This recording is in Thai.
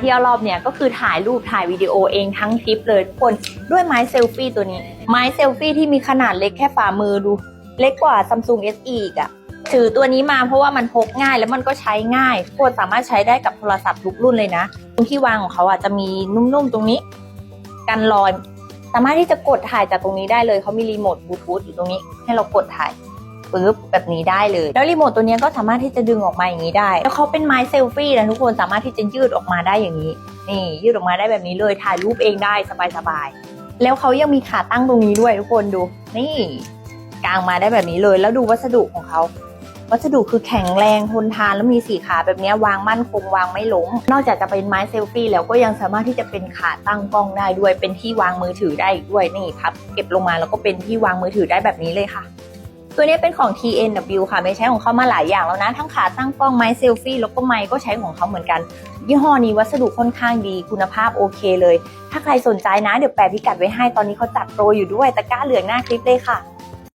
เที่ยวรอบเนี่ยก็คือถ่ายรูปถ่ายวิดีโอเองทั้งทริปเลยทุกคนด้วยไม้เซลฟี่ตัวนี้ ไม้เซลฟี่ที่มีขนาดเล็กแค่ฝ่ามือดู เล็กกว่า Samsung S อีกอะถือตัวนี้มาเพราะว่ามันพกง่ายแล้วมันก็ใช้ง่ายทุกคนสามารถใช้ได้กับโทรศัพท์ทุกรุ่นเลยนะ ตรงที่วางของเขาอะจะมีนุ่มๆตรงนี้ กันรอย สามารถที่จะกดถ่ายจากตรงนี้ได้เลยเขามีรีโมทบลูทูธอยู่ตรงนี้ ให้เรากดถ่าย ปึ๊บแบบนี้ได้เลย แล้วรีโมทตัวนี้ก็สามารถที่จะดึงออกมาอย่างนี้ได้ แล้วเขาเป็นไม้เซลฟี่นะทุกคนสามารถที่จะยืดออกมาได้อย่างนี้ นี่ยืดออกมาได้แบบนี้เลยถ่ายรูปเองได้สบายๆแล้วเขายังมีขาตั้งตรงนี้ด้วยทุกคนดู นี่กางมาได้แบบนี้เลย แล้วดูวัสดุของเขาวัสดุคือแข็งแรงทนทานแล้วมีสีขาแบบนี้วางมั่นคงวางไม่ล้มนอกจากจะเป็นไม้เซลฟี่แล้วก็ยังสามารถที่จะเป็นขาตั้งกล้องได้ด้วย เป็นที่วางมือถือได้ด้วยนี่พับเก็บลงมาแล้วก็เป็นที่วางมือถือได้แบบนี้เลยค่ะ ตัวนี้เป็นของ TNW ค่ะ ไม่ใช้ของเขามาหลายอย่างแล้วนะ ทั้งขาตั้งกล้องไม้เซลฟี่แล้วก็ไม้ก็ใช้ของเขาเหมือนกัน ยี่ห้อนี้วัสดุค่อนข้างดีคุณภาพโอเคเลย ถ้าใครสนใจนะ เดี๋ยวแปะพิกัดไว้ให้ตอนนี้เขาจัดโปรอยู่ด้วยตะกร้าเหลืองหน้าคลิปเลยค่ะ